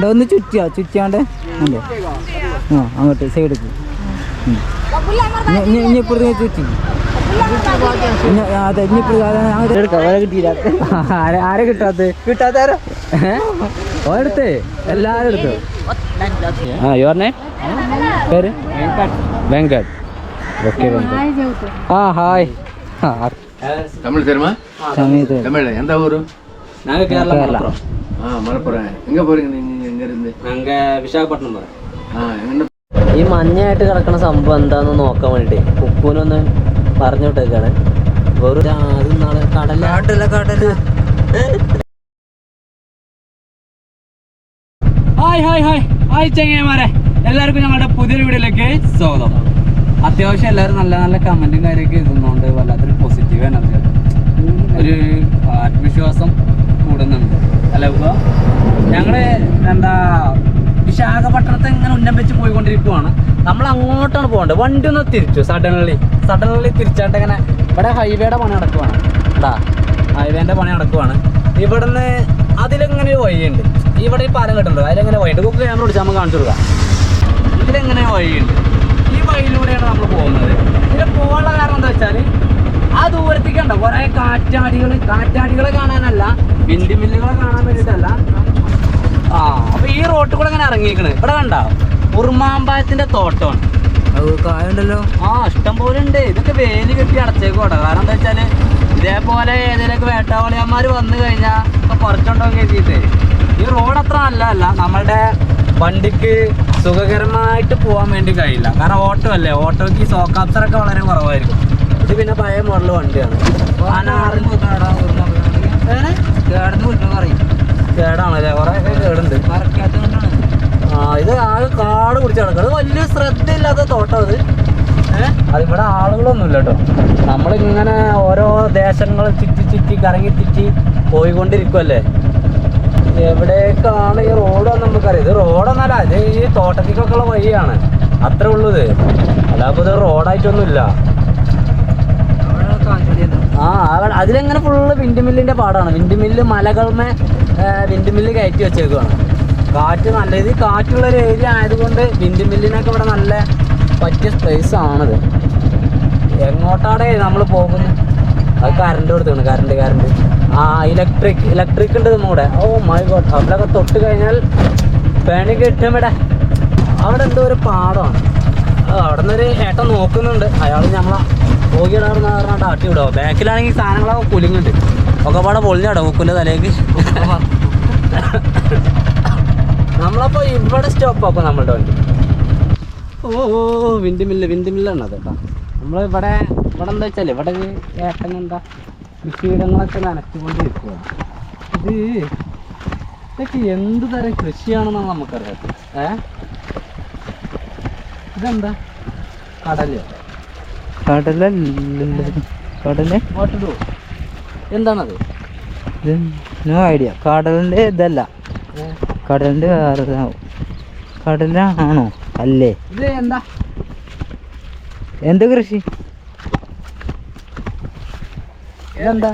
ഉണ്ട് ഒന്ന് ചുറ്റിയാ ചുറ്റിയാണ്ട് ഉണ്ട് ആ അങ്ങോട്ട് സൈഡിലേക്ക് ഇനി ഇപ്പുറത്ത് ചുറ്റി ഇനി- ആ, അതെ ഇനി ആരെ ആരെ കിട്ടാത്ത കിട്ടാത്താരോ ഓരെടുത്ത് എല്ലാരും എടുത്തു ആ യുവർ നെയിം പേര് വെങ്കട് ഓക്കെ വെങ്കട് ആ ഹായ് தமிழ் தெரியுமா സമയത്ത് தமிழ் எந்த ஊரு நாங்கள் கேரளா கேரளா. மலப்புறம் ஆ மலப்புறம் எங்க போறீங்க நீங்க எங்க இருந்து நாங்கள் വിശാഖപട്ടണം ഈ മഞ്ഞായിട്ട് കിടക്കുന്ന സംഭവം എന്താന്ന് നോക്കാൻ വേണ്ടി കുക്കൂനൊന്ന് പറഞ്ഞു വിട്ടേക്കാണ് വെറും അത് നാളെ കടല. Hi hi hi. ഹായ് ചെങ്ങന്മാരെ എല്ലാവർക്കും ഞങ്ങളുടെ പുതിയൊരു വീഡിയോയിലേക്ക് സ്വാഗതം. അത്യാവശ്യം എല്ലാവരും നല്ല നല്ല കമന്റും കാര്യമൊക്കെ എഴുതുന്നതുകൊണ്ട് വല്ലാത്തൊരു പോസിറ്റീവ് എനർജി ഒരു ആത്മവിശ്വാസം കൂടുന്നുണ്ട്. അല്ല ഇപ്പോൾ ഞങ്ങൾ എന്താ വിശാഖപട്ടണത്തെ ഇങ്ങനെ ഉന്നം വെച്ച് പോയിക്കൊണ്ടിരിക്കുവാണ്. നമ്മൾ അങ്ങോട്ടാണ് പോകേണ്ടത്. വണ്ടി ഒന്ന് തിരിച്ചു? സഡൻലി സഡൻലി തിരിച്ചാണ്ട് ഇങ്ങനെ ഇവിടെ ഹൈവേയുടെ പണി നടക്കുവാണ്. എന്താ ഹൈവേന്റെ പണി നടക്കുവാണ്. ഇവിടുന്ന് അതിലെങ്ങനെ ഒരു വഴിയുണ്ട്. ഇവിടെ ഈ പാലം കിട്ടുന്നത് അതിലെങ്ങനെ വഴിയുണ്ട്? ഗൂഗിൾ ക്യാമറ പിടിച്ച് നമ്മൾ കാണിച്ചു കൊടുക്കാം. ഇതിലെങ്ങനെ വഴിയുണ്ട്. ഈ വഴിയിലൂടെയാണ് നമ്മൾ പോകുന്നത്. ഇതിൽ പോകാനുള്ള കാരണം എന്താ വെച്ചാൽ ആ ദൂരത്തേക്ക് ഉണ്ടോ കുറേ കാറ്റാടികൾ കാറ്റാടികളെ കാണാനല്ല വിൻഡിമില്ലുകളെ കാണാൻ വേണ്ടിയിട്ടല്ല ആ അപ്പൊ ഈ റോട്ടിൽ കൂടെ ഇങ്ങനെ ഇറങ്ങിയിരിക്കണ്. ഇവിടെ കണ്ട? ഉറുമാമ്പായത്തിന്റെ തോട്ടമാണ്. കായുണ്ടല്ലോ. ആ ഇഷ്ടം പോലെ ഉണ്ട്. ഇതൊക്കെ വേലി കെട്ടി അടച്ചേക്കോട്ടെ കാരണം എന്താ വെച്ചാൽ ഇതേപോലെ ഏതെങ്കിലുമൊക്കെ വേട്ടാവളിയന്മാർ വന്നു കഴിഞ്ഞാൽ ഇപ്പൊ കുറച്ചുണ്ടോ കരുതിയിട്ട്. ഈ റോഡ് അത്ര നല്ലതല്ല. നമ്മളുടെ വണ്ടിക്ക് സുഖകരമായിട്ട് പോകാൻ വേണ്ടി കഴിയില്ല. കാരണം ഓട്ടോ അല്ലേ? ഓട്ടോക്ക് സോക്കാപ്സറൊക്കെ വളരെ കുറവായിരിക്കും. ഇത് പിന്നെ പഴയ മോഡൽ വണ്ടിയാണ്. പറയും കേടാണല്ലേ? കുറേ കേടുണ്ട്. ആ ഇത് ആകെ കാട് പിടിച്ച് കിടക്കുക അത് വലിയ ശ്രദ്ധയില്ലാത്ത തോട്ടം അത് അതിവിടെ ആളുകളൊന്നും ഇല്ല കേട്ടോ. നമ്മളിങ്ങനെ ഓരോ ദേശങ്ങൾ ചുറ്റി ചുറ്റി കറങ്ങി ചുറ്റി പോയിക്കൊണ്ടിരിക്കുമല്ലേ എവിടേക്കാണ് ഈ റോഡ് നമുക്കറിയാം. ഇത് റോഡൊന്നല്ല ഇത് ഈ തോട്ടത്തിലേക്കൊക്കെ ഉള്ള വഴിയാണ്. അത്രേ ഉള്ളൂ ഇത്. അല്ലാതെ ഇത് റോഡായിട്ടൊന്നും ഇല്ല അവിടെ കാഞ്ചോടി ആ അതിലെങ്ങനെ ഫുള്ള് വിൻഡ് മില്ലിന്റെ പാടാണ് വിൻഡ് മില്ല് മലകളുമേ വിൻഡ് കയറ്റി വെച്ചേക്കുവാണ്. കാറ്റ് നല്ല ഇത് കാറ്റുള്ള ഒരു ഏരിയ ആയതുകൊണ്ട് വിൻഡ് മില്ലിനൊക്കെ ഇവിടെ നല്ല പറ്റിയ സ്പേസ് ആണിത്. എങ്ങോട്ടാണ് നമ്മൾ പോകുന്നത് അത് കറണ്ട് കൊടുത്താണ് കറണ്ട് കറണ്ട് ആ ഇലക്ട്രിക് ഇലക്ട്രിക് ഉണ്ട് നമ്മുടെ ഓ മൈ ഗോഡ് അവിടെയൊക്കെ തൊട്ട് കഴിഞ്ഞാൽ പണി കിട്ടും ഇവിടെ. അവിടെ എന്തോ ഒരു പാടമാണ് അവിടെ നിന്നൊരു ഏട്ടൻ നോക്കുന്നുണ്ട്. അയാൾ വിടാം ബാക്കിലാണെങ്കിൽ സാധനങ്ങളൊക്കെ കുലിങ്ങുണ്ട് ഒക്കെ പാടെ പൊളിഞ്ഞാടോ മുക്കുന്റെ തലേക്ക് നമ്മളപ്പോൾ ഇവിടെ സ്റ്റോപ്പ് അപ്പൊ നമ്മളുടെ വണ്ടി. ഓ ഓ വിൻഡ് മില്ല് വിൻഡ് മില്ലാണ് അത് കേട്ടോ. നമ്മൾ ഇവിടെ എന്താ വെച്ചാൽ ഇവിടെ ഏട്ടൻ എന്താ കൃഷിയിടങ്ങളൊക്കെ നനച്ചുകൊണ്ടിരിക്കുക ഇത് ഇതൊക്കെ എന്ത് തരം കൃഷിയാണെന്നാണ് നമുക്കറിയാം ഏ? ഇതെന്താ? കടലോ. കടല? കടല എന്താണത്? No idea. കടലിന്റെ ഇതല്ല. കടലിന്റെ വേറെ കടലാണോ? അല്ലേ? എന്താ? എന്ത് കൃഷി? ഇതെന്താ?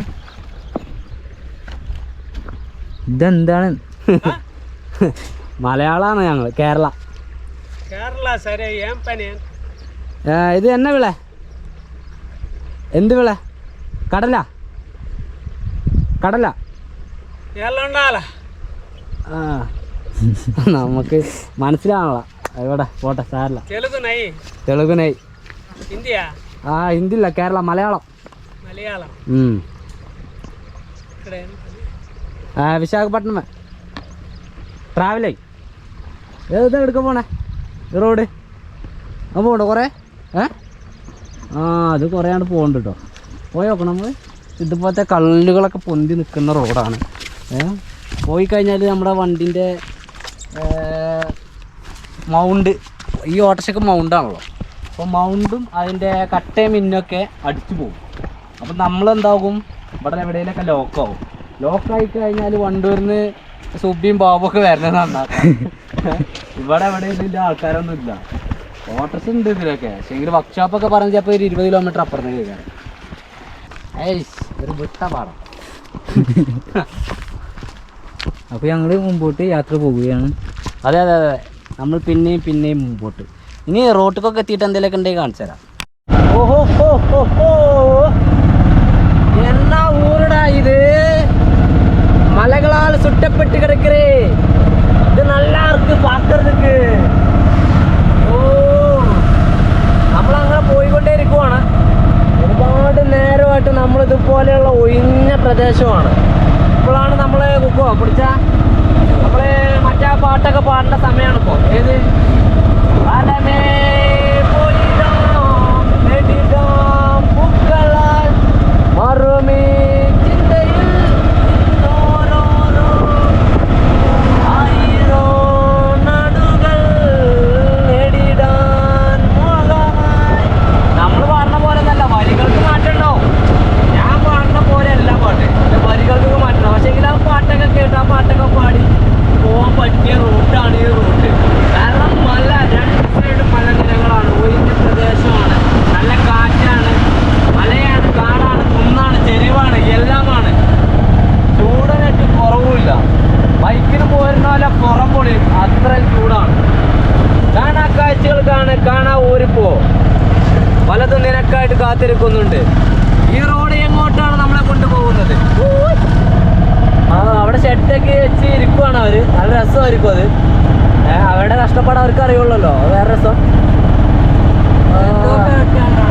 ഇതെന്താണ്? മലയാളാണ് ഞങ്ങൾ കേരള. കേരള ഇത് എന്നെ വിളേ? എന്ത് വിള? കടല. കടല. ആ. നമുക്ക് മനസ്സിലാണല്ലോ ഇവിടെ പോട്ടെ സാരല്ല. തെലുഗുനായി ഇന്ത്യ. ആ ഹിന്ദില്ല കേരള മലയാളം. മലയാളം. വിശാഖപട്ടണം. ട്രാവലായി ഏതാ എടുക്കാൻ പോണേ? റോഡ്. അപ്പോ കൊറേ? ഏഹ് ആ അത് കുറേ പോകുന്നുണ്ട് കേട്ടോ പോയി നോക്കണം നമ്മൾ ഇതുപോലത്തെ കല്ലുകളൊക്കെ പൊന്തി നിൽക്കുന്ന റോഡാണ്. പോയി കഴിഞ്ഞാൽ നമ്മുടെ വണ്ടിന്റെ മൗണ്ട് ഈ ഓട്ടോഷൊക്കെ മൗണ്ടാണല്ലോ. അപ്പോൾ മൗണ്ടും അതിന്റെ കട്ടയും മിന്നൊക്കെ അടിച്ചു പോകും. അപ്പം നമ്മളെന്താകും? ഇവിടെ എവിടെയെങ്കിലൊക്കെ ലോക്കാവും. ലോക്കായി കഴിഞ്ഞാൽ വണ്ടൂരിന്ന് സുബിയും ബാബൊക്കെ വരണത് ഇവിടെ എവിടെയെങ്കിലും ആൾക്കാരൊന്നും ഇല്ല ഓട്ടോസ് ഉണ്ട് ഇതിലൊക്കെ പക്ഷേ എങ്കിൽ വർക്ക്ഷോപ്പൊക്കെ പറഞ്ഞ് ചിലപ്പോൾ ഒരു ഇരുപത് കിലോമീറ്റർ അപ്പുറത്തേക്ക് കേൾക്കാം ഏയ് ഒരു വിട്ട പാടം അപ്പോൾ ഞങ്ങൾ മുമ്പോട്ട് യാത്ര പോവുകയാണ് അതെ അതെ അതെ നമ്മൾ പിന്നെയും പിന്നെയും മുമ്പോട്ട് ഇനി റോട്ടിക്കൊക്കെ എത്തിയിട്ട് എന്തെങ്കിലുമൊക്കെ ഉണ്ടെങ്കിൽ കാണിച്ചു തരാം ഓഹോ ഹോ ഹോ ഹോ എന്നാ ഊരടാ ഇത് മലകളാൽ சுட்டப்பட்டு கிடக்குறே ഇത് நல்லா இருக்கு பார்க்கறதுக்கு പ്രദേശമാണ് ഇപ്പോഴാണ് നമ്മൾ കുക്കോ പിടിച്ച? നമ്മൾ മറ്റേ പാട്ടൊക്കെ പാടേണ്ട സമയമാണ് ഇപ്പോൾ ഏത്? ആ പൊലിതാം വരികൾക്ക് മാറ്റണം പക്ഷേ എങ്കിൽ ആ പാട്ടൊക്കെ കേട്ട് ആ പാട്ടൊക്കെ പാടി പോകാൻ പറ്റിയ റൂട്ടാണ് ഈ റൂട്ട്. കാരണം മല രണ്ട് സൈഡ് മലനിരകളാണ് ഒഴിഞ്ഞ പ്രദേശമാണ്. നല്ല കാറ്റാണ് മലയാണ് കാടാണ് കുന്നാണ് ചെരിവാണ് എല്ലാമാണ് ചൂടിനൊട്ട് കുറവുമില്ല ബൈക്കിന് പോരുന്നാല പുറം പൊളി അത്ര ചൂടാണ് കാണാ കാഴ്ചകൾ കാണ കാണാ ഊരിപ്പോ പലതും നിനക്കായിട്ട് കാത്തിരിക്കുന്നുണ്ട് ഈ റോഡ് എങ്ങോട്ടാണ് നമ്മളെ കൊണ്ടുപോകുന്നത് ആ അവിടെ ഷെഡൊക്കെ വെച്ച് ഇരിക്കുവാണ് അവർ നല്ല രസമായിരിക്കും അത് ഏ, അവരുടെ കഷ്ടപ്പാട് അവർക്ക് അറിയുള്ളല്ലോ വേറെ രസം ആ. എന്താ പറയാ?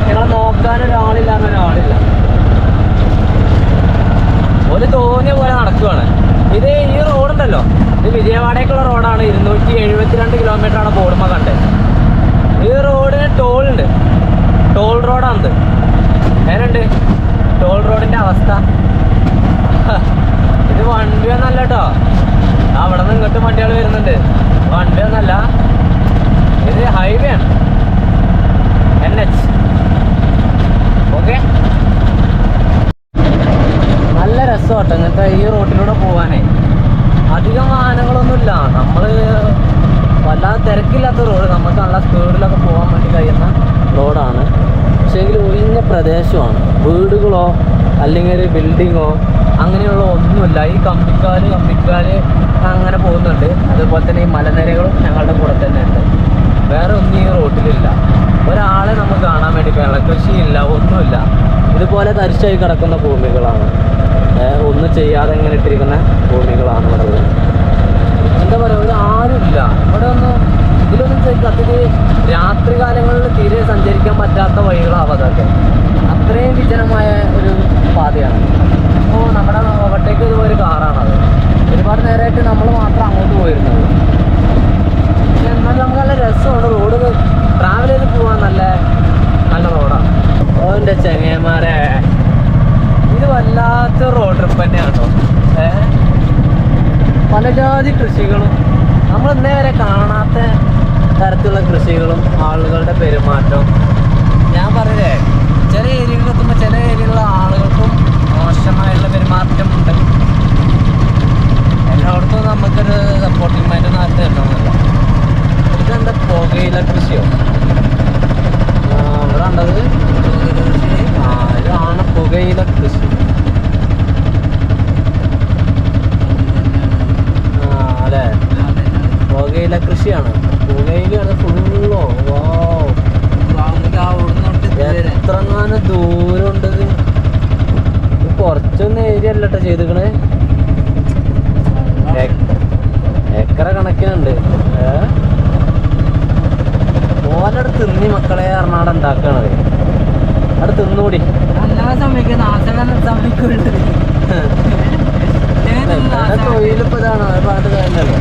ഞങ്ങളെ നോക്കാൻ ഒരാളില്ലാന്ന് ഒരാളില്ല ഒരു തോന്നിയ പോലെ നടക്കുവാണ് ഇത് ഈ റോഡുണ്ടല്ലോ ഇത് വിജയവാഡയ്ക്കുള്ള റോഡാണ് ഇരുന്നൂറ്റി എഴുപത്തിരണ്ട് കിലോമീറ്റർ ആണ് ബോർഡുമ്മ കണ്ടത് ഈ റോഡിന് ടോൾ ഉണ്ട് ടോൾ റോഡാണിത് എങ്ങനെയുണ്ട് ടോൾ റോഡിന്റെ അവസ്ഥ ഇത് വണ്ടി ഒന്നല്ല കേട്ടോ അവിടെ നിന്ന് ഇങ്ങോട്ട് വണ്ടികൾ വൺ വേ ഇത് ഹൈവേ ആണ്. എൻ എച്ച് ഓക്കെ നല്ല രസമാട്ടോ ഇങ്ങനത്തെ ഈ റോട്ടിലൂടെ പോകാനേ അധികം വാഹനങ്ങളൊന്നുമില്ല. നമ്മൾ വല്ലാതെ തിരക്കില്ലാത്ത റോഡ് നമുക്ക് നല്ല സ്പീഡിലൊക്കെ പോകാൻ വേണ്ടി കഴിയുന്ന റോഡാണ് പക്ഷേ ഒഴിഞ്ഞ പ്രദേശമാണ്. വീടുകളോ അല്ലെങ്കിൽ ബിൽഡിങ്ങോ അങ്ങനെയുള്ള ഒന്നുമില്ല. ഈ കമ്പിക്കാൽ കമ്പിക്കാൽ അങ്ങനെ പോകുന്നുണ്ട്. അതുപോലെ തന്നെ ഈ മലനിരകളും ഞങ്ങളുടെ കൂടെ തന്നെ ഉണ്ട്. വേറെ ഒന്നും ഈ റോട്ടിലില്ല. ഒരാളെ നമുക്ക് കാണാൻ വേണ്ടി വെള്ള കൃഷിയില്ല ഒന്നുമില്ല. ഇതുപോലെ തരിശായി കിടക്കുന്ന ഭൂമികളാണ്. ഒന്നും ചെയ്യാതെ ഇങ്ങനെ ഇട്ടിരിക്കുന്ന ഭൂമികളാണ് ഇവിടെ എന്താ പറയുക ഇവിടെ ആരുമില്ല. ഇവിടെ ഒന്നും ഇതിലൊന്നും സത്യത്തിൽ രാത്രി കാലങ്ങളിൽ തീരെ സഞ്ചരിക്കാൻ പറ്റാത്ത വഴികളാവതൊക്കെ അത്രയും വിജനമായ ഒരു പാതയാണ്. അപ്പോൾ നമ്മുടെ അവിടേക്ക് ഇതുപോലൊരു കാറാണത് ഒരുപാട് നേരമായിട്ട് നമ്മൾ മാത്രം അങ്ങോട്ട് പോയിരുന്നത്. എന്നാലും നമുക്ക് നല്ല രസമാണ് റോഡ് ട്രാവൽ ചെയ്ത് പോകാൻ നല്ല നല്ല റോഡാണ് ഓ എന്റെ ചെങ്ങന്മാരെ ഇത് വല്ലാത്ത റോഡ് ട്രിപ്പ് തന്നെയാണ് കേട്ടോ. പല ജാതി കൃഷികളും. നമ്മൾ ഇന്നേ വരെ കാണാത്ത തരത്തിലുള്ള കൃഷികളും ആളുകളുടെ പെരുമാറ്റവും. ഞാൻ പറഞ്ഞേ എല്ലായിടത്തും സപ്പോർട്ടിംഗ് മൈൻഡ് നാട്ടിൽ തരണമെന്നില്ല ഇതെന്താ പുകയില കൃഷിയോ? ഇവിടെ ഉണ്ടത് ആ ഇതാണ് പുകയില കൃഷി ആ അല്ലേ പുകയില കൃഷിയാണ് പുകയിലാണ് ഫുള്ളോ വാ എത്രങ്ങാനും ദൂരം ഉണ്ട് ഇത് ഇത് കുറച്ചൊന്നും ഏരിയ അല്ല കേട്ടോ ചെയ്തിക്കണേ ഏക്കറ കണക്കിനുണ്ട് ഏ ഓലടെ തിന്നി മക്കളെ പറഞ്ഞാടെ ഉണ്ടാക്കണത് അവിടെ തിന്നൂടി തൊഴിലിപ്പോ ഇതാണ് അത് പാട്ട് തന്നെയല്ലോ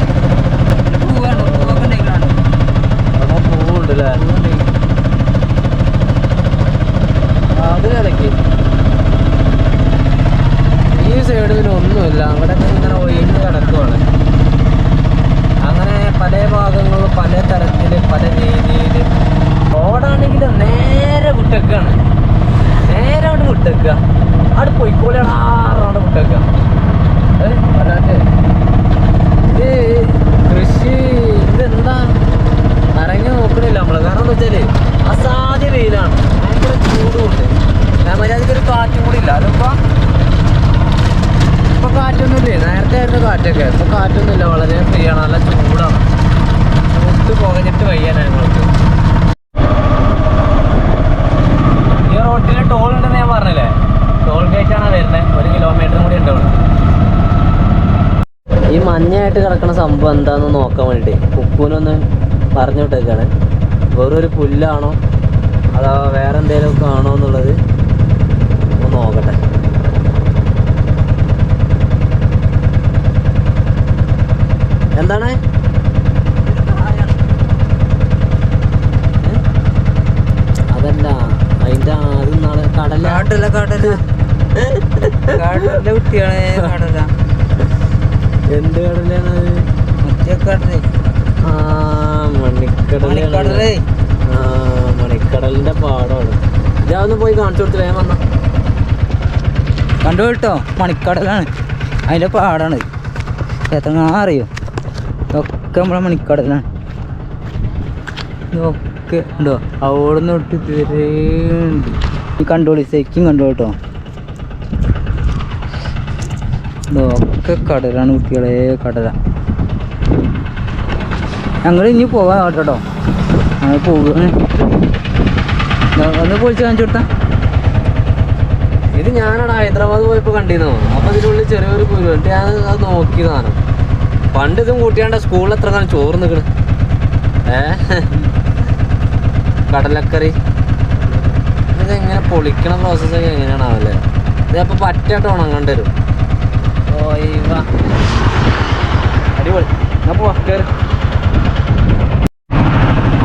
അപ്പൊ പൂവുണ്ട് അല്ലേ അത് കലക്കി ഈ സൈഡ് പിന്നെ ഒന്നുമില്ല അവിടെ ഇങ്ങനെ ഒഴിഞ്ഞ് കിടക്കുവാണ് അങ്ങനെ പല ഭാഗങ്ങളും പല തരത്തിൽ പല രീതിയിൽ റോഡാണെങ്കിൽ നേരെ വിട്ടേക്കാണ് നേരെ അവിടെ മുട്ടക്ക അവിടെ പോയിക്കോളിയാണ് ആറാണ് മുട്ടക്ക കൃഷി ഇതെന്താ? ഇറങ്ങി നോക്കണില്ല നമ്മൾ. കാരണം എന്താ വെച്ചാൽ അസാധ്യ വെയിലാണ്. ഭയങ്കര ചൂടുമുണ്ട്. മര്യാദയ്ക്ക് ഒരു കാറ്റും കൂടി ഇല്ല. അതിപ്പോ ഇപ്പൊ കാറ്റൊന്നുമില്ലേ? നേരത്തെ ആയിരുന്നു കാറ്റൊക്കെ. ഇപ്പൊ കാറ്റൊന്നുമില്ല. വളരെ ഫ്രീ ആണ്. നല്ല ചൂടാണ്. ചൂട്ട് പുകഞ്ഞിട്ട് വയ്യാനാണ് ഞങ്ങൾക്ക് ഈ റോട്ടിൽ ടോൾ ഉണ്ടെന്ന് ഞാൻ പറഞ്ഞില്ലേ? ടോൾ ഗേറ്റ് ആണ് വരുന്നത് ഒരു കിലോമീറ്റർ കൂടി ഉണ്ട് ഈ മഞ്ഞയായിട്ട് കിടക്കുന്ന സംഭവം എന്താന്ന് നോക്കാൻ വേണ്ടി കുക്കൂനൊന്ന് പറഞ്ഞു വിട്ടേക്കാണ്. വെറും ഒരു പുല്ലാണോ? അതോ വേറെ എന്തെങ്കിലുമൊക്കെ ആണോ എന്നുള്ളത് ഒന്ന് നോക്കട്ടെ. എന്താണ്? അതല്ല അതിന്റെ അത് നാളെ കടല കാട്ടല്ല കടല കാട്ടല്ല കുട്ടികളെ കടല എന്ത് കടലാണ് അത്? മറ്റേ കാട്ടൽ ആ മണിക്കടലാണ്. മണിക്കടലേ. ആ മണിക്കടലിന്റെ പാടമാണ് ഇതൊന്ന് പോയി കാണിച്ചു കൊടുത്തില്ല ഞാൻ വന്ന. കണ്ടു കേട്ടോ മണിക്കടലാണ്. അതിന്റെ പാടാണ്. എത്രങ്ങാ അറിയോ? ഒക്കെ നമ്മളെ മണിക്കടലാണ്. ഇതൊക്കെ ഉണ്ടോ? അവിടെ നിന്ന് തൊട്ട് ഇതുവരെ ഉണ്ട് ഈ കണ്ടോളി ശരിക്കും കണ്ടോ കേട്ടോ. ഇതൊക്കെ കടലാണ് കുട്ടികളെ കടല. ഞങ്ങൾ ഇനി പോകാൻ കേട്ടോ ഞങ്ങൾ പോവുകയാണ് ദാ ഒന്ന് പൊളിച്ച് കാണിച്ചു കൊടുത്താ. ഇത് ഞാനാണ് ഹൈദരാബാദ് പോയപ്പോ കണ്ടിരുന്നു അപ്പൊ ഇതിനുള്ളിൽ ചെറിയൊരു കുരു. ഞാൻ അത് നോക്കിയതാണ് പണ്ട് ഇതും കൂട്ടിയാണ്ട് സ്കൂളിൽ എത്ര കാലം ചോറ് നിൽക്കണ് ഏ? കടലക്കറി. ഇത് ഇങ്ങനെ പൊളിക്കണ പ്രോസസ്സൊക്കെ എങ്ങനെയാണ് ആവല്ലേ ഇത് അപ്പൊ പറ്റായിട്ട് ഉണങ്ങേണ്ടി വരും ഓ വാ. അടിപൊളി. കേറ്.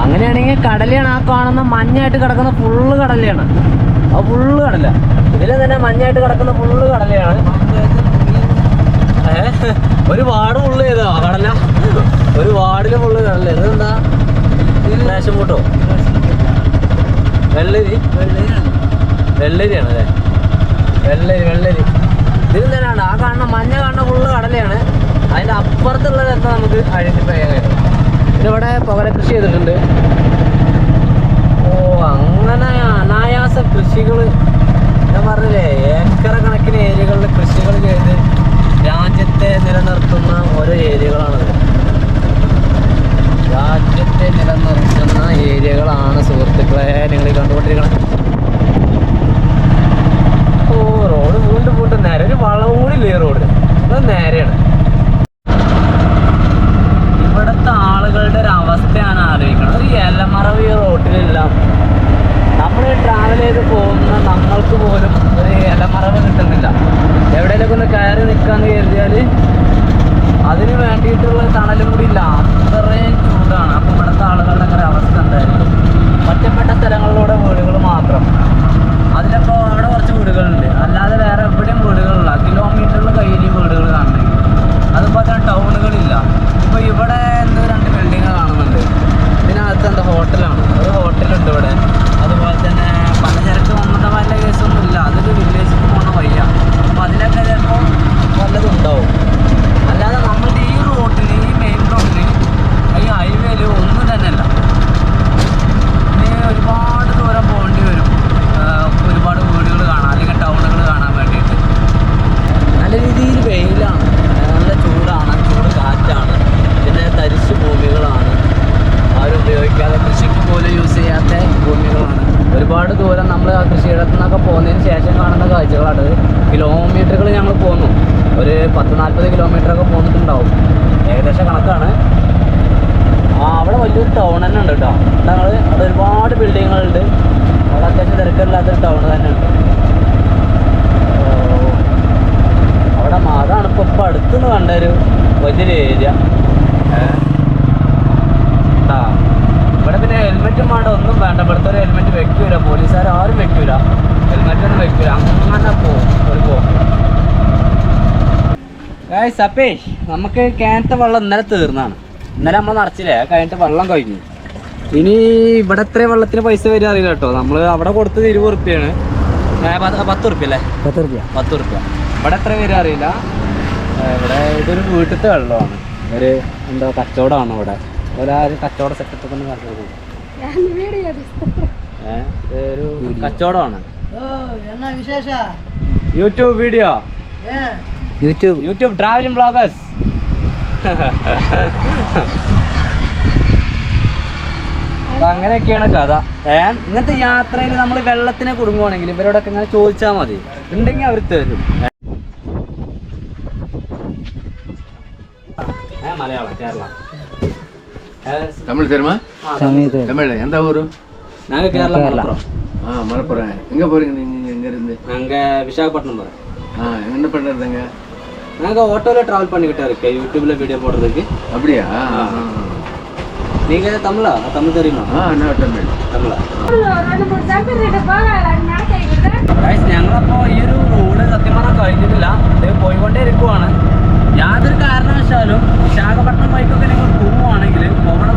അങ്ങനെയാണെങ്കിൽ കടലയാണ് ആ കാണുന്ന മഞ്ഞായിട്ട് കിടക്കുന്ന ഫുള്ള് കടലയാണ്. ആ ഫുള്ള് കടല. ഇതിൽ തന്നെ മഞ്ഞായിട്ട് കിടക്കുന്ന ഫുള്ള് കടലയാണ്. ഒരു വാട് ഫുള്ള് ചെയ്തോ കടല? ഒരു വാടിൽ ഫുള്ള് കടല ഇതെന്താ? ദേശം കൂട്ടോ വെള്ളരി. വെള്ളരിയാണ് അല്ലേ വെള്ളരി വെള്ളരി. ഇതിൽ തന്നെയാണ്. ആ കാണുന്ന മഞ്ഞ കാണുന്ന ഫുള്ള് കടലയാണ്. അതിന്റെ അപ്പുറത്തുള്ളതൊക്കെ നമുക്ക് ഐഡന്റിഫൈ ചെയ്യാൻ കഴിയും. പിന്നെ ഇവിടെ പവര കൃഷി ചെയ്തിട്ടുണ്ട്. ഓ അങ്ങനെ അനായാസ കൃഷികൾ ഞാൻ പറഞ്ഞില്ലേ ഏക്കർ കണക്കിന് ഏരിയകളിൽ കൃഷികൾ ചെയ്ത് രാജ്യത്തെ നിലനിർത്തുന്ന ഓരോ ഏരിയകളാണത്. രാജ്യത്തെ നിലനിർത്തുന്ന ഏരിയകളാണ് സുഹൃത്തുക്കളെ നിങ്ങൾ കണ്ടുകൊണ്ടിരിക്കണം ഓ റോഡ് വീണ്ടും വീണ്ടും നേരെ. ഒരു വളവും കൂടി റോഡ് അത് നേരെയാണ്. ഇവിടുത്തെ ആളുകളുടെ ഒരു അവസ്ഥയാണ് ആലോചിക്കുന്നത്. ഒരു എലമറവ് ഈ റോഡിലെല്ലാം നമ്മൾ ട്രാവൽ ചെയ്ത് പോകുന്ന നമ്മൾക്ക് പോലും ഒരു ഇലമറവ് കിട്ടുന്നില്ല. എവിടെയെങ്കിലും ഒന്ന് കയറി നിൽക്കാന്ന് കരുതിയാൽ അതിന് വേണ്ടിയിട്ടുള്ള തണലും കൂടി ഇല്ല അത്രയും ചൂടാണ് അപ്പം ഇവിടുത്തെ ആളുകളുടെ അങ്ങനെ അവസ്ഥ എന്തായിരിക്കും ഒറ്റപ്പെട്ട സ്ഥലങ്ങളിലൂടെ വീടുകൾ മാത്രം അതിലപ്പോൾ അവിടെ കുറച്ച് വീടുകളുണ്ട് അല്ലാതെ വേറെ എവിടെയും വീടുകളില്ല കിലോമീറ്ററിൽ കയ്യിൽ വീടുകൾ കാണണമെങ്കിൽ അതുപോലെ തന്നെ ടൗണുകളില്ല ഇപ്പോൾ ഇവിടെ എന്തോ രണ്ട് ബിൽഡിങ് കാണുന്നുണ്ട് ഇതിനകത്ത് എന്താ ഹോട്ടലാണ് ഒരു ഹോട്ടലുണ്ട് ഇവിടെ അതുപോലെ തന്നെ പലചരക്ക് വന്നതമാരുടെ കേസൊന്നും ഇല്ല അതൊരു വില്ലേജിൽ പോണ വയ്യ അപ്പോൾ അതിലൊക്കെ ചിലപ്പോൾ വല്ലതും ഉണ്ടാവും അല്ലാതെ നമ്മളുടെ ഈ റോട്ടിൽ ഈ മെയിൻ റോഡിൽ ഈ ഹൈവേയിൽ ഒന്നും തന്നെയല്ല ഇനി ഒരുപാട് ദൂരം പോകേണ്ടി വരും ആഹ് ഒരുപാട് വീടുകൾ കാണാൻ അല്ലെങ്കിൽ ടൗണുകൾ കാണാൻ വേണ്ടിയിട്ട് നല്ല രീതിയിൽ വെയിലാണ് നല്ല ചൂടാണ് ചൂട് കാറ്റാണ് പിന്നെ തരിശു ഭൂമികളാണ് ആരും ഉപയോഗിക്കാതെ കൃഷിക്ക് പോലും യൂസ് ചെയ്യാത്ത ഭൂമികളാണ് ഒരുപാട് ദൂരം നമ്മൾ ആ കൃഷിയിടത്തു നിന്നൊക്കെ പോകുന്നതിന് ശേഷം കാണുന്ന കാഴ്ചകളാണ് കിലോമീറ്ററുകൾ ഞങ്ങൾ പോന്നു ഒരു പത്ത് നാൽപ്പത് കിലോമീറ്റർ ഒക്കെ പോന്നിട്ടുണ്ടാവും ഏകദേശം കണക്കാണ് ആ അവിടെ വലിയൊരു ടൗൺ തന്നെ ഉണ്ട് കേട്ടോ ഞങ്ങൾ അവിടെ ഒരുപാട് ബിൽഡിങ്ങുകളുണ്ട് അവിടെ അത്യാവശ്യം തിരക്കില്ലാത്തൊരു ടൗൺ തന്നെ ഉണ്ട് ഓ. അവിടെ മ- അതാണ് ഇപ്പൊ ഇപ്പൊ അടുത്തുനിന്ന് കണ്ട ഒരു വലിയൊരു ഏരിയ ഇവിടെ പിന്നെ ഹെൽമെറ്റും വേണ്ട ഒന്നും വേണ്ട ഇവിടുത്തെ ഒരു ഹെൽമെറ്റ് വെക്കൂല പോലീസുകാർ ആരും വെക്കൂല ഹെൽമെറ്റ് ഒന്നും വെക്കൂല അങ്ങനെ പോകും ഒരു പോകും സപ്പേ നമുക്ക് കിണത്തെ വെള്ളം ഇന്നലെ തീർന്നാണ്. ഇന്നലെ നമ്മൾ നിറച്ചില്ലേ കഴിഞ്ഞിട്ട് വെള്ളം കഴിഞ്ഞു. ഇനി ഇവിടെ എത്ര വെള്ളത്തിന് പൈസ വരും അറിയില്ല കേട്ടോ. നമ്മൾ അവിടെ കൊടുത്തത് ഇരുപത് റുപ്യാണ് പത്ത് റുപ്യ അല്ലേ? പത്ത് റുപ്യ പത്ത് റുപ്യ ഇവിടെ എത്ര വരും അറിയില്ല. ഇവിടെ ഇതൊരു വീട്ടിലത്തെ വെള്ളമാണ്. ഒരു എന്താ കച്ചവടമാണ് ഇവിടെ. ഒരാൾ കച്ചവട സെറ്റപ്പ് ഒരു കച്ചവടമാണ്. YouTube video. YouTube YouTube travelling bloggers അങ്ങനെയൊക്കെയാണ് കഥ ഏ ഇങ്ങനത്തെ യാത്രയിൽ നമ്മൾ വെള്ളത്തിനെ കുടുങ്ങുവാണെങ്കിൽ ഇവരോടൊക്കെ ഇങ്ങനെ ചോദിച്ചാൽ മതി ഉണ്ടെങ്കിൽ അവർ തരും ഏ, മലയാളം കേരള ഏ, தமிழ் தெரியுமா സമയത്ത് தமிழ் எந்த ஊரு ഞങ്ങൾ കേരള മലപ്പുറം ஆ மலப்புறம் எங்க போறீங்க நீங்க எங்க இருந்து ഞങ്ങൾ விசாகப்பட்டினம் போகிறேன் ஆ என்ன பண்றதுங்க நாங்கள் ஓட்டோவில் ட்ராவல் பண்ணிக்கிட்டே இருக்கேன் யூடியூப்பில் வீடியோ போடுறதுக்கு அப்படியா நீங்கள் தமிழா தமிழ் தெரியுமா ஆ நான் தமிழ் தமிழா ഞങ്ങളപ്പോൾ ഈ ഒരു റോഡ് സത്യം പറഞ്ഞാൽ കഴിഞ്ഞിട്ടില്ല. ഇത് പോയിക്കൊണ്ടേ ഇരിക്കുവാണ്. യാതൊരു കാരണവശാലും വിശാഖപട്ടണം ബൈക്കൊക്കെ നിങ്ങൾ പോവുകയാണെങ്കിൽ പോകണം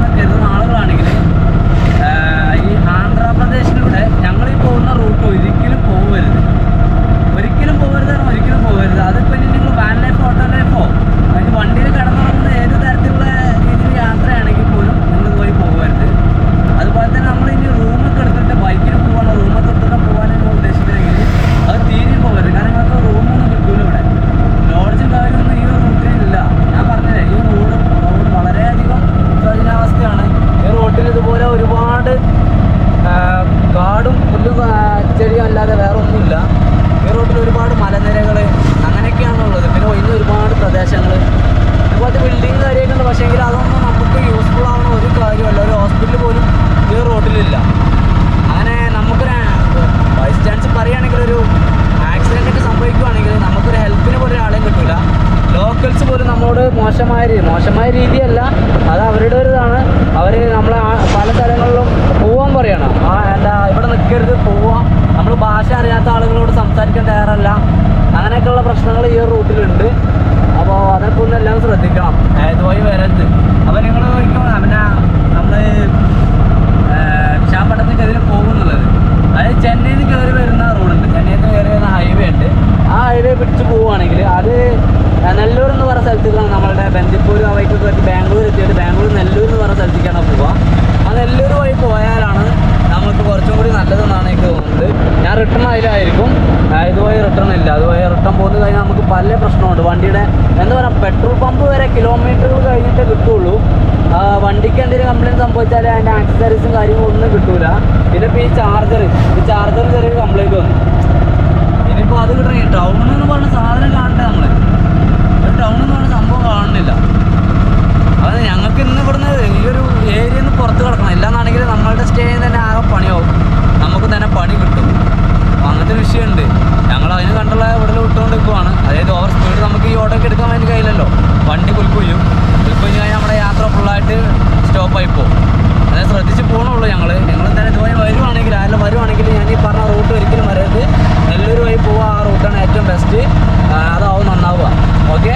മോശമായ രീതി മോശമായ രീതിയല്ല. അത് അവരുടെ ഒരു ഇതാണ് അവർ നമ്മളെ പല സ്ഥലങ്ങളിലും പോവാൻ പറയണം. ആ എന്താ ഇവിടെ നിൽക്കരുത് പോവാം. നമ്മൾ ഭാഷ അറിയാത്ത ആളുകളോട് സംസാരിക്കാൻ തയ്യാറല്ല. അങ്ങനെയൊക്കെയുള്ള പ്രശ്നങ്ങൾ ഈ ഒരു റൂട്ടിലുണ്ട്. അപ്പോൾ അതൊക്കെ ഒന്ന് എല്ലാം ശ്രദ്ധിക്കണം. ഇതുപോയി വരരുത്. അപ്പോൾ നിങ്ങൾ ചോദിക്കും പിന്നെ നമ്മൾ വിശാഖപട്ടണത്തിൽ ഇതിൽ പോകുന്നുള്ളത് അതായത് ചെന്നൈയിൽ നിന്ന് കയറി വരുന്ന റോഡുണ്ട്. ചെന്നൈയിൽ നിന്ന് കയറി വരുന്ന ഹൈവേ ഉണ്ട്. ആ ഹൈവേ പിടിച്ച് പോവുകയാണെങ്കിൽ അത് നെല്ലൂർ എന്ന് പറഞ്ഞ സ്ഥലത്തേക്കാണ് നമ്മളുടെ ബന്ദിപ്പൂർ ആ വഴിക്ക് പറ്റി ബാംഗ്ലൂർ എത്തിയിട്ട് ബാംഗ്ലൂർ നെല്ലൂർ എന്ന് പറഞ്ഞ സ്ഥലത്തേക്കാണ് പോവുക. ആ നെല്ലൂർ വഴി പോയാലാണ് നമുക്ക് കുറച്ചും കൂടി നല്ലതെന്നാണ് എനിക്ക് തോന്നുന്നത്. ഞാൻ റിട്ടേൺ അതിലായിരിക്കും ഇതുപോലെ റിട്ടേൺ ഇല്ല. അതുപോലെ റിട്ടേൺ പോകുന്ന കഴിഞ്ഞാൽ നമുക്ക് പല പ്രശ്നമുണ്ട്. വണ്ടിയുടെ എന്താ പറയുക പെട്രോൾ പമ്പ് വരെ കിലോമീറ്ററുകൾ കഴിഞ്ഞിട്ടേ കിട്ടുള്ളൂ. വണ്ടിക്ക് എന്തെങ്കിലും കംപ്ലൈന്റ് സംഭവിച്ചാൽ അതിന്റെ ആക്സസറീസും കാര്യങ്ങളും ഒന്നും കിട്ടൂല. പിന്നെ ഇപ്പോൾ ഈ ചാർജർ ഈ ചാർജർ ചെറിയൊരു കംപ്ലൈന്റ് വന്നു. ഇനിയിപ്പോൾ അത് കിട്ടണം. ടൗണിൽ എന്ന് പറഞ്ഞ സാധനം കാണണ്ടേ നമ്മൾ ടൗൺ സംഭവം കാണുന്നില്ല. അത് ഞങ്ങൾക്ക് ഇന്ന് ഇവിടുന്ന് ഈ ഒരു ഏരിയ നിന്ന് പുറത്ത് കിടക്കണം. ഇല്ലാന്നാണെങ്കിൽ നമ്മളുടെ സ്റ്റേ തന്നെ ആകെ പണിയാവും. നമുക്ക് തന്നെ പണി കിട്ടും. അങ്ങനത്തെ ഒരു വിഷയമുണ്ട്. ഞങ്ങൾ അതിന് കണ്ടുള്ള ഇവിടെ വിട്ടുകൊണ്ട് നിൽക്കുവാണ് അതായത് ഓവർ സ്പീഡ് നമുക്ക് ഈ ഓട്ടോക്ക് എടുക്കാൻ വേണ്ടി കഴിയില്ലല്ലോ. വണ്ടി കുലുക്കുയ്യും കുൽക്കുഞ്ഞ് കഴിഞ്ഞാൽ നമ്മുടെ യാത്ര ഫുള്ളായിട്ട് സ്റ്റോപ്പായി പോകും. അതായത് ശ്രദ്ധിച്ച് പോകണുള്ളൂ ഞങ്ങൾ ഞങ്ങൾ എന്തായാലും ഇതുവഴി വരുവാണെങ്കിൽ ആരെല്ലാം വരുവാണെങ്കിൽ ഞാൻ ഈ പറഞ്ഞ റൂട്ട് ഒരിക്കലും വരരുത്. നെല്ലൂർ വഴി പോവുക ആ റൂട്ടാണ് ഏറ്റവും ബെസ്റ്റ് അതാവും നന്നാവുക. ഓക്കെ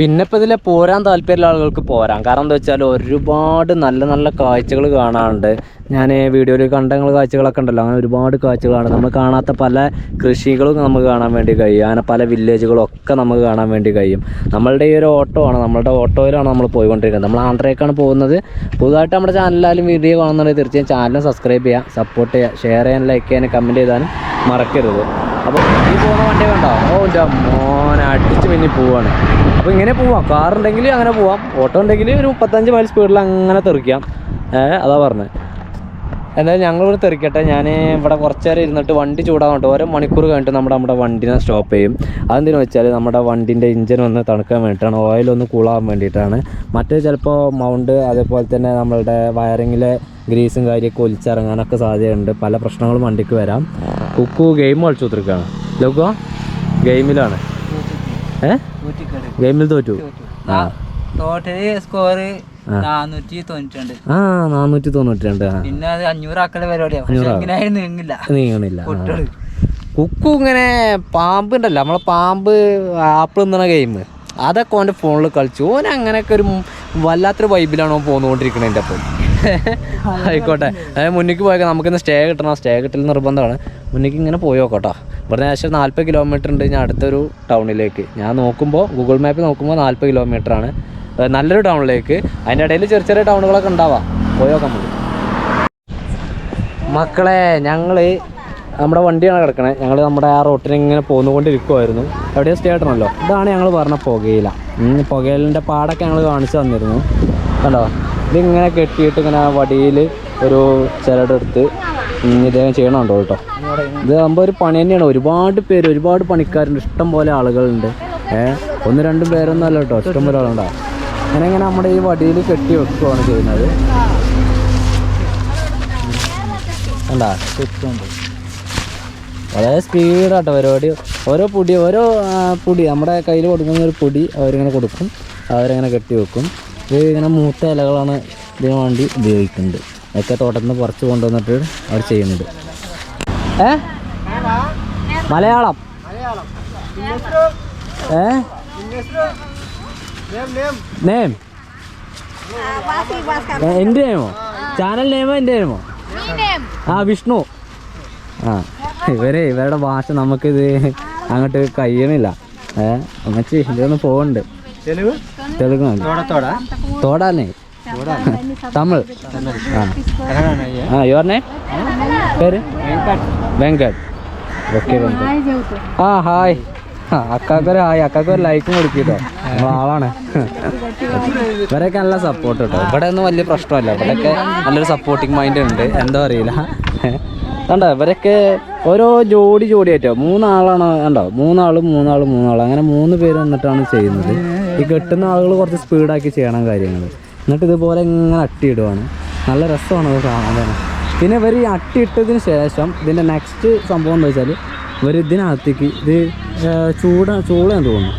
പിന്നെ ഇപ്പോൾ ഇതിലെ പോരാൻ താല്പര്യമുള്ള ആളുകൾക്ക് പോരാം. കാരണം എന്താ വെച്ചാൽ ഒരുപാട് നല്ല നല്ല കാഴ്ചകൾ കാണാനുണ്ട്. ഞാൻ വീഡിയോയിൽ കണ്ട നിങ്ങൾ കാഴ്ചകളൊക്കെ ഉണ്ടല്ലോ. അങ്ങനെ ഒരുപാട് കാഴ്ചകളാണ് നമ്മൾ കാണാത്ത പല കൃഷികളും നമുക്ക് കാണാൻ വേണ്ടി കഴിയും. അങ്ങനെ പല വില്ലേജുകളും ഒക്കെ നമുക്ക് കാണാൻ വേണ്ടി കഴിയും. നമ്മളുടെ ഈ ഒരു ഓട്ടോ ആണ്. നമ്മളുടെ ഓട്ടോയിലാണ് നമ്മൾ പോയിക്കൊണ്ടിരിക്കുന്നത്. നമ്മൾ ആന്ധ്രയ്ക്കാണ് പോകുന്നത്. പുതുതായിട്ട് നമ്മുടെ ചാനലിലായാലും വീഡിയോ കാണുന്നുണ്ടെങ്കിൽ തീർച്ചയായും ചാനൽ സബ്സ്ക്രൈബ് ചെയ്യുക സപ്പോർട്ട് ചെയ്യുക ഷെയർ ചെയ്യാൻ ലൈക്ക് ചെയ്യാനും കമന്റ് ചെയ്താലും മറക്കരുത്. അപ്പോൾ ഈ പോകുന്ന വണ്ടി കണ്ടോ? ഓ മോനെ അടിച്ച് മിന്നി പോവാണ്. അപ്പോൾ ഇങ്ങനെ പോവാം. കാർ ഉണ്ടെങ്കിൽ അങ്ങനെ പോവാം. ഓട്ടോ ഉണ്ടെങ്കിൽ ഒരു മുപ്പത്തഞ്ച് മൈൽ സ്പീഡിൽ അങ്ങനെ തെറിക്കാം. അതാ പറഞ്ഞത് എന്തായാലും ഞങ്ങളിവിടെ തെറിക്കട്ടെ. ഞാൻ ഇവിടെ കുറച്ച് നേരം ഇരുന്നിട്ട് വണ്ടി ചൂടാകട്ടെ ഓരോ മണിക്കൂർ കഴിഞ്ഞിട്ട് നമ്മുടെ നമ്മുടെ വണ്ടിനെ സ്റ്റോപ്പ് ചെയ്യും. അതെന്തിനു വെച്ചാൽ നമ്മുടെ വണ്ടിന്റെ ഇഞ്ചിൻ ഒന്ന് തണുക്കാൻ വേണ്ടിയിട്ടാണ്. ഓയിൽ ഒന്ന് കൂളാകാൻ വേണ്ടിയിട്ടാണ്. മറ്റേ ചിലപ്പോൾ മൗണ്ട് അതേപോലെ തന്നെ നമ്മളുടെ വയറിങ്ങിലെ ഗ്രീസും കാര്യമൊക്കെ ഒലിച്ചിറങ്ങാനൊക്കെ സാധ്യതയുണ്ട്. പല പ്രശ്നങ്ങളും വണ്ടിക്ക് വരാം. കുക്കു ഗെയിം കളിച്ചു കൊടുത്തിരിക്കുകയാണ് ലോക്കോ ഗെയിമിലാണ് ഗെയിമിൽ തോറ്റു? സ്കോർ. നാനൂറ്റി തൊണ്ണൂറ്റി രണ്ട് പിന്നെ പരിപാടിയാണ് നീങ്ങണില്ല. കുക്കു ഇങ്ങനെ പാമ്പ് ഉണ്ടല്ലോ നമ്മളെ പാമ്പ് ആപ്പിൾ നിന്ന ഗെയിം അതൊക്കെ ഓന്റെ ഫോണിൽ കളിച്ചു. ഓൻ അങ്ങനെയൊക്കെ ഒരു വല്ലാത്തൊരു വൈബിലാണ് ഓൻ അപ്പം ആയിക്കോട്ടെ. അതായത് മുന്നിക്ക് പോയേക്കാം. നമുക്കിന്ന് സ്റ്റേ കിട്ടണം. സ്റ്റേ കിട്ടൽ നിർബന്ധമാണ്. മുന്നിക്ക് ഇങ്ങനെ പോയി നോക്കട്ടോ ഇവിടെ ഏകദേശം നാൽപ്പത് കിലോമീറ്റർ ഉണ്ട്. ഞാൻ അടുത്തൊരു ടൗണിലേക്ക് ഞാൻ നോക്കുമ്പോൾ ഗൂഗിൾ മാപ്പിൽ നോക്കുമ്പോൾ നാൽപ്പത് കിലോമീറ്റർ ആണ്. നല്ലൊരു ടൗണിലേക്ക് അതിന്റെ ഇടയിൽ ചെറിയ ചെറിയ ടൗണുകളൊക്കെ ഉണ്ടാവാം. പോയി നോക്കാം നമുക്ക് മക്കളെ ഞങ്ങൾ നമ്മുടെ വണ്ടിയാണ് കിടക്കണേ. ഞങ്ങൾ നമ്മുടെ ആ റോട്ടിന് ഇങ്ങനെ പോന്നുകൊണ്ടിരിക്കുമായിരുന്നു എവിടെയും സ്റ്റേ കിട്ടണമല്ലോ ഇതാണ് ഞങ്ങൾ പറഞ്ഞ പുകയില. പുകയിലിന്റെ പാടൊക്കെ ഞങ്ങൾ കാണിച്ചു തന്നിരുന്നു. കണ്ടോ? ഇതിങ്ങനെ കെട്ടിയിട്ട് ഇങ്ങനെ വടിയിൽ ഒരു ചിലടെടുത്ത് ഇദ്ദേഹം ചെയ്യണമുണ്ടോ കേട്ടോ. ഇതാകുമ്പോൾ ഒരു പണി തന്നെയാണ്. ഒരുപാട് പേര് ഒരുപാട് പണിക്കാരുണ്ട്. ഇഷ്ടം പോലെ ആളുകളുണ്ട്. ഏഹ് ഒന്ന് രണ്ടും പേരൊന്നും അല്ല കേട്ടോ. ഇഷ്ടം പോലെ ആളുണ്ടാവും അങ്ങനെ ഇങ്ങനെ നമ്മുടെ ഈ വടിയിൽ കെട്ടി വെക്കുകയാണ് ചെയ്യുന്നത്. വളരെ സ്പീഡാട്ടോ പരിപാടി. ഓരോ പൊടി ഓരോ പൊടി. നമ്മുടെ കയ്യിൽ കൊടുക്കുന്ന ഒരു പൊടി അവരിങ്ങനെ കൊടുക്കും. അവരിങ്ങനെ കെട്ടി വെക്കും. ഇത് ഇങ്ങനെ മൂത്ത ഇലകളാണ് ഇതിനു വേണ്ടി ഉപയോഗിക്കുന്നത്. ഒക്കെ തോട്ടത്തിൽ നിന്ന് പറിച്ച് കൊണ്ടുവന്നിട്ട് അവർ ചെയ്യുന്നുണ്ട് ഏ? മലയാളം. ഏ? നെയിം. എന്റെ നെയിമോ? ചാനൽ നെയിമോ എന്റെ നെയിമോ? ആ വിഷ്ണു. ആ ഇവരെ ഇവരുടെ ഭാഷ നമുക്കിത് അങ്ങോട്ട് കഴിയണില്ല. ഏ അമ്മച്ചി ഇതൊന്ന് പോകുന്നുണ്ട് തെലുങ്ക് തോടാന്നേ തമിഴ്. ആ. നെയിം പേര്? വെങ്കട്. ഓക്കെ വെങ്കട്. ആ ഹായ്. ആ അക്കാക്കൊരു ഹായ്. അക്കാക്കൊരു ലൈക്കും കൊടുക്കിട്ടോ. നമ്മളാളാണ് ഇവരൊക്കെ നല്ല സപ്പോർട്ട് കേട്ടോ ഇവിടെ ഒന്നും വലിയ പ്രശ്നമല്ല. ഇവിടെയൊക്കെ നല്ലൊരു സപ്പോർട്ടിങ് മൈൻഡ് ഉണ്ട്. എന്താ അറിയില്ല. കണ്ടോ ഇവരൊക്കെ ഓരോ ജോഡി ജോഡിയായിട്ടോ മൂന്നാളാണ് കണ്ടോ? മൂന്നാളും മൂന്നാളും മൂന്നാളും. അങ്ങനെ മൂന്ന് പേര് വന്നിട്ടാണ് ചെയ്യുന്നത്. ഈ കെട്ടുന്ന ആളുകൾ കുറച്ച് സ്പീഡാക്കി ചെയ്യണം കാര്യങ്ങൾ എന്നിട്ട് ഇതുപോലെ ഇങ്ങനെ അട്ടിയിടുവാണ്. നല്ല രസമാണ് അത് കാണാൻ. തന്നെ പിന്നെ ഇവർ ഈ അട്ടിയിട്ടതിന് ശേഷം ഇതിന്റെ നെക്സ്റ്റ് സംഭവം എന്താ വെച്ചാൽ ഇവർ ഇതിനകത്തേക്ക് ഇത് ചൂട ചൂടാന്ന് തോന്നുന്നു.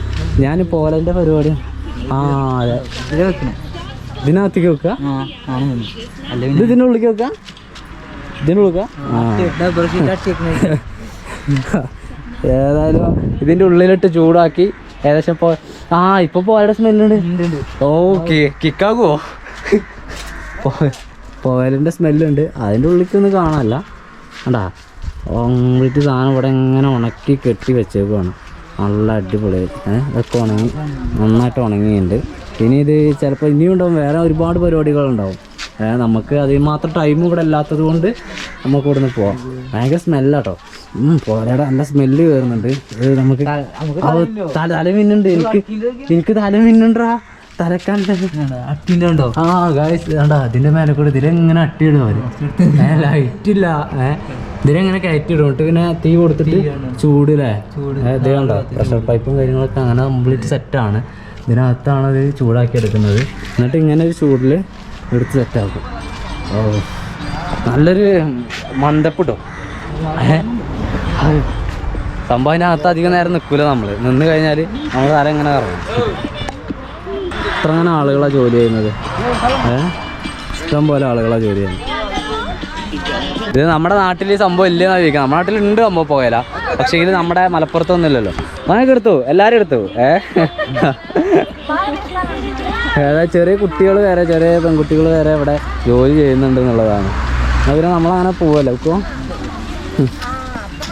ഞാൻ പോലന്റെ പരിപാടി. ആ അതെ. ഇതിനകത്തേക്ക് വെക്കുക ഇത് ഇതിന്റെ ഉള്ളിലേക്ക് വെക്കുക ഇതിനുള്ളിൽ ഏതായാലും ഇതിന്റെ ഉള്ളിലിട്ട് ചൂടാക്കി ഏകദേശം ഇപ്പോൾ ആ ഇപ്പൊ പോയുടെ സ്മെല്ലുണ്ട്. ഓക്കെ കിക്കാകുവോ പോയലിന്റെ സ്മെല്ലുണ്ട്. അതിന്റെ ഉള്ളിലേക്കൊന്നും കാണാനല്ല കണ്ടാ? കംപ്ലീറ്റ് സാധനം ഇവിടെ ഇങ്ങനെ ഉണക്കി കെട്ടി വെച്ചേക്കുവാണ്. നല്ല അടിപൊളിയായിട്ട് ഏഹ് ഇതൊക്കെ ഉണങ്ങി നന്നായിട്ട് ഉണങ്ങിയുണ്ട് ഇനി ഇത് ചിലപ്പോൾ ഇനിയും ഉണ്ടാവും. വേറെ ഒരുപാട് പരിപാടികളുണ്ടാവും. നമുക്ക് അതിന് മാത്രം ടൈം ഇവിടെ ഇല്ലാത്തത് കൊണ്ട് നമുക്ക് ഇവിടെ നിന്ന് പോവാം. ഭയങ്കര സ്മെല്ലാട്ടോ പോരയുടെ നല്ല സ്മെല്ല് കയറുന്നുണ്ട് നമുക്ക് തല മിന്നുണ്ട്. എനിക്ക് എനിക്ക് തല മിന്നുണ്ടാ തലക്കാൻ അട്ടിന്റെ ഉണ്ടോ ആ ഗായ്സ് വേണ്ട അതിന്റെ മേലെ കൂടെ ഇതിലെങ്ങനെ അട്ടിയിടും. അവർ ലൈറ്റ് ഇല്ല. ഏഹ് ഇതിലെങ്ങനെ കയറ്റിയിടും? എന്നിട്ട് പിന്നെ തീ കൊടുത്തിട്ട് ചൂടില്ലേ ഇത് കണ്ടോ? പ്രഷർ പൈപ്പും കാര്യങ്ങളൊക്കെ അങ്ങനെ കംപ്ലീറ്റ് സെറ്റാണ് ഇതിനകത്താണ് അത് ചൂടാക്കി എടുക്കുന്നത്. എന്നിട്ട് ഇങ്ങനെ ഒരു ചൂടിൽ എടുത്ത് സെറ്റാക്കും ഓ നല്ലൊരു മന്ദപ്പിട്ടോ ഏഹ് സംഭവം അതിനകത്ത് അധികം നേരം നിൽക്കൂല നമ്മൾ നിന്ന് കഴിഞ്ഞാൽ നമ്മൾ തല എങ്ങനെ കറങ്ങും. ഇത്ര അങ്ങനെ ആളുകളാണ് ജോലി ചെയ്യുന്നത്. ഏ? ഇഷ്ടം പോലെ ആളുകളാണ് ജോലി ചെയ്യുന്നത്. ഇത് നമ്മുടെ നാട്ടിൽ ഈ സംഭവം ഇല്ലെന്നാ ചോദിക്കാം നമ്മുടെ നാട്ടിൽ ഉണ്ട് സംഭവം പോയാല പക്ഷേ ഇത് നമ്മുടെ മലപ്പുറത്തൊന്നും ഇല്ലല്ലോ. അങ്ങനെ എടുത്തു? എല്ലാവരും എടുത്തു? ഏതാ ചെറിയ കുട്ടികൾ വരെ ചെറിയ പെൺകുട്ടികൾ വരെ ഇവിടെ ജോലി ചെയ്യുന്നുണ്ട് എന്നുള്ളതാണ്. അതിന് നമ്മളങ്ങനെ പോവല്ലോ ഇപ്പോൾ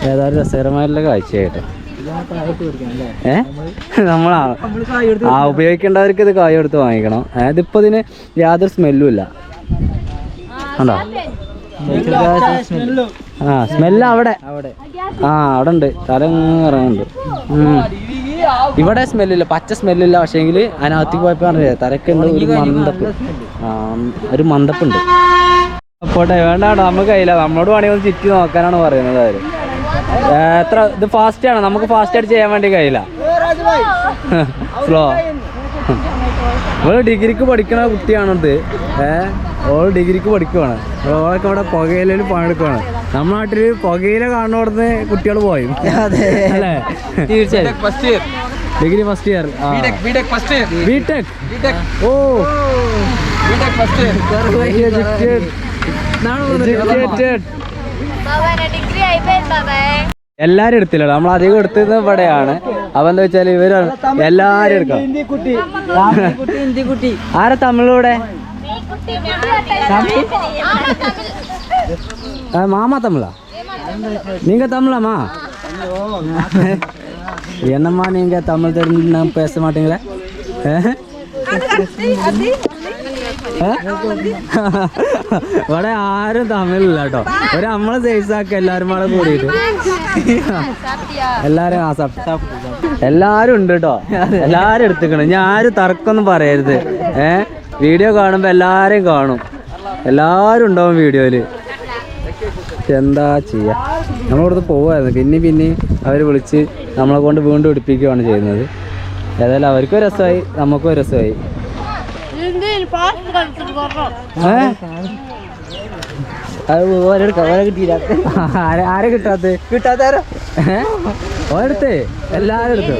ഏതായാലും രസകരമായിട്ടുള്ള കാഴ്ചയായിട്ട്. ഏ? നമ്മളാ ആ ഉപയോഗിക്കേണ്ടവർക്ക് ഇത് കായ എടുത്ത് വാങ്ങിക്കണം. ഏ, ഇതിപ്പോ ഇതിന് യാതൊരു സ്മെല്ലും ഇല്ല. ഉണ്ടോ? ആ സ്മെല്ല് അവിടെ. ആ അവിടെ ഉണ്ട് തല ഇറങ്ങുന്നുണ്ട്. ഇവിടെ സ്മെല്ലില്ല പച്ച സ്മെല്ലില്ല പക്ഷേങ്കിൽ അതിനകത്തേക്ക് പോയപ്പോ പറഞ്ഞില്ലേ ഒരു മന്ദപ്പ്. ആ ഒരു മന്ദപ്പുണ്ട്. പോട്ടെ വേണ്ടാടോ വേണ്ട നമുക്ക് കഴിയില്ല നമ്മളോട് ഒന്ന് ചുറ്റി നോക്കാനാണ് പറയുന്നത് അവർ. എത്ര ഇത് ഫാസ്റ്റ് ആണ്? നമുക്ക് ഫാസ്റ്റ് ആയിട്ട് ചെയ്യാൻ വേണ്ടി കഴിയില്ല. സ്ലോ ഓൾ ഡിഗ്രിക്ക് പഠിക്കണ കുട്ടിയാണിത് ഏ ഓൾ ഡിഗ്രിക്ക് പഠിക്കുവാണ്. ഓളൊക്കെ ഇവിടെ പുകയിലും പണിയെടുക്കുവാണ്. നമ്മുടെ നാട്ടിൽ പുകയില കാണുന്ന കുട്ടികൾ പോയും. അല്ലേ? തീർച്ചയായും. Degree first year B Tech ഓ. First Educated. എല്ലാരും എടുത്തില്ല നമ്മൾ അധികം എടുത്തത് ഇവിടെയാണ് അപ്പൊ എന്താ വെച്ചാൽ ഇവര് എല്ലാരും എടുക്കാം ആരാ തമിഴിലൂടെ மாமா தமிழா நீங்க தமிழாமா என்னம்மா நீங்க தமிழ் தெரிஞ்சு நான் பேச மாட்டீங்களா ഇവിടെ ആരും തമ്മിലില്ല കേട്ടോ ഒരു നമ്മളെ സൈസ് ആക്കി എല്ലാരും കൂടെ കൂടിയിട്ട്. എല്ലാരും എല്ലാരും ഉണ്ട് കേട്ടോ എല്ലാരും എടുത്തുക്കണം. ഞാൻ ആരും തർക്കൊന്നും പറയരുത്. ഏ? വീഡിയോ കാണുമ്പോ എല്ലാരെയും കാണും. എല്ലാരും ഉണ്ടാവും വീഡിയോയിൽ. എന്താ ചെയ്യാ? നമ്മളിവിടുന്ന് പോവായിരുന്നു. പിന്നെ പിന്നെ അവർ വിളിച്ച് നമ്മളെ കൊണ്ട് വീണ്ടും എടുപ്പിക്കുകയാണ് ചെയ്യുന്നത്. ഏതായാലും അവർക്കും രസമായി നമുക്കും രസമായി ഏ? അത് ഓരെടുക്ക ഓരെ കിട്ടിയില്ല ആരെ ആരെ കിട്ടാത്ത? കിട്ടാത്താരോ ഓരെടുത്തേ എല്ലാരും എടുത്തു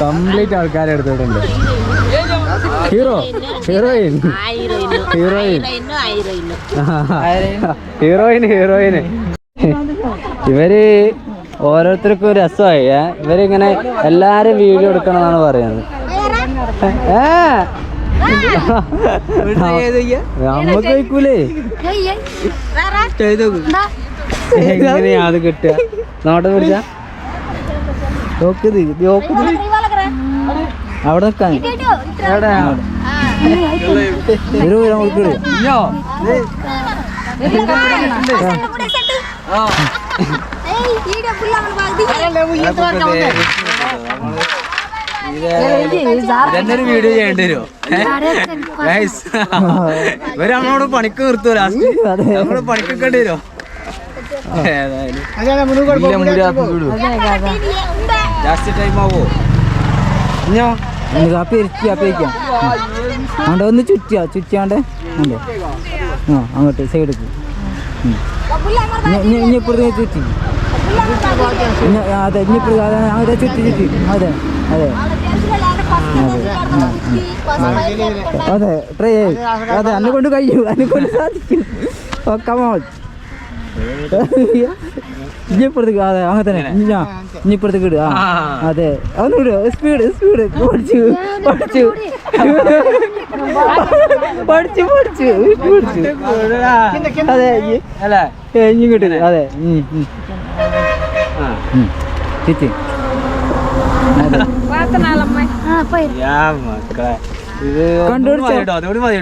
കംപ്ലീറ്റ് ആൾക്കാരെ എടുത്തിട്ടുണ്ട് ഹീറോ ഹീറോയിൻ. ഹീറോയിൻ. ഹീറോയിൻ ഹീറോയിന് ഇവർ ഓരോരുത്തർക്കും ഒരു രസമായി ഏ? ഇവരിങ്ങനെ എല്ലാരും വീഡിയോ എടുക്കണം എന്നാണ് പറയുന്നത്. ഏ? നമ്മക്ക് വയ്ക്കൂലേ എങ്ങനെയാ അത് കിട്ടുക? നോട്ടം പിടിച്ച? അവിടെ നിൽക്കാൻ. എവിടെ? ഒരു നമുക്ക് ഇഞ്ഞോ? ഇതെന്നൊരു വീഡിയോ ചെയ്യേണ്ടി വരുമോ ഇവർ നമ്മളോട് പണിക്ക് നിർത്തുമോ ലാസ്റ്റ് നമ്മളോട് പണിക്കൊക്കെ വരുമോ ലാസ്റ്റ് ടൈം ആവോ? ഇഞ്ഞോ? കാപ്പി ഇരിക്കുക കാപ്പി ഇരിക്കാം. അവിടെ ഒന്ന് ചുറ്റിയാ? ചുറ്റിയാണ്ട് ഉണ്ട് ആ അങ്ങോട്ട് സൈഡ് ഇനി ഇപ്പുറത്തേക്ക് ചുറ്റി. അതെ ഇനി ഇപ്പുറത്ത് അതെ ചുറ്റി ചുറ്റി. അതെ അതെ. അതെ ട്രൈ അതെ അന്നെ കൊണ്ട് കഴിയും അന്നെ കൊണ്ട് സാധിക്കും. ഓ കമോൺ ഇനിയിപ്പുറത്തേക്ക് അതെ അങ്ങനെ തന്നെ. ഇഞ്ഞാ അതെ. ഒന്ന് വിടുക സ്പീഡ് സ്പീഡ് പഠിച്ചു പഠിച്ചു പഠിച്ചു പഠിച്ചു അതെ അല്ലേ കിട്ടില്ല അതെ ഉം,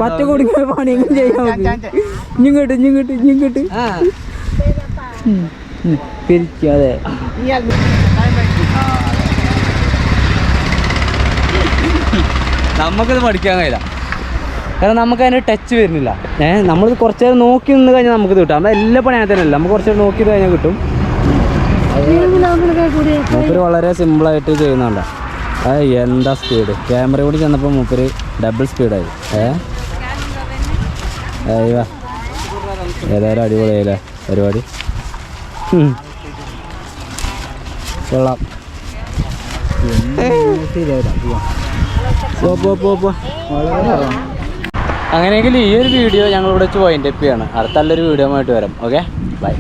പത്ത് കൊടുക്കുന്ന പണി ഇങ്ങനെ ചെയ്യാൻ ഇങ്ങോട്ട് ഇങ്ങോട്ട് ഇങ്ങോട്ട്. പിരിക്കും അതെ നമുക്കത് പഠിക്കാൻ കഴിയില്ല. കാരണം നമുക്ക് അതിന്റെ ടച്ച് വരുന്നില്ല. ഏഹ് നമ്മളിത് കുറച്ച് നേരം നോക്കി നിന്ന് കഴിഞ്ഞാൽ നമുക്ക് കിട്ടും. നമ്മൾ എല്ലാ പണി അങ്ങനെ തന്നെയല്ല നമുക്ക് കുറച്ച് നേരം നോക്കി കഴിഞ്ഞാൽ കിട്ടും. മൂപ്പര് വളരെ സിമ്പിളായിട്ട് ചെയ്യുന്നുണ്ട്. അത് എന്താ സ്പീഡ് ക്യാമറ കൂടി ചെന്നപ്പോൾ മൂപ്പര് ഡബിൾ സ്പീഡായി ഏവാ ഏതായാലും അടിപൊളിയായില്ലേ പരിപാടി. കൊള്ളാം. അങ്ങനെയെങ്കിൽ ഈ ഒരു വീഡിയോ ഞങ്ങളിവിടെ വെച്ച് വൈൻഡപ്പ് ചെയ്യാണ്. അടുത്ത നല്ലൊരു വീഡിയോ ആയിട്ട് വരാം. Okay bye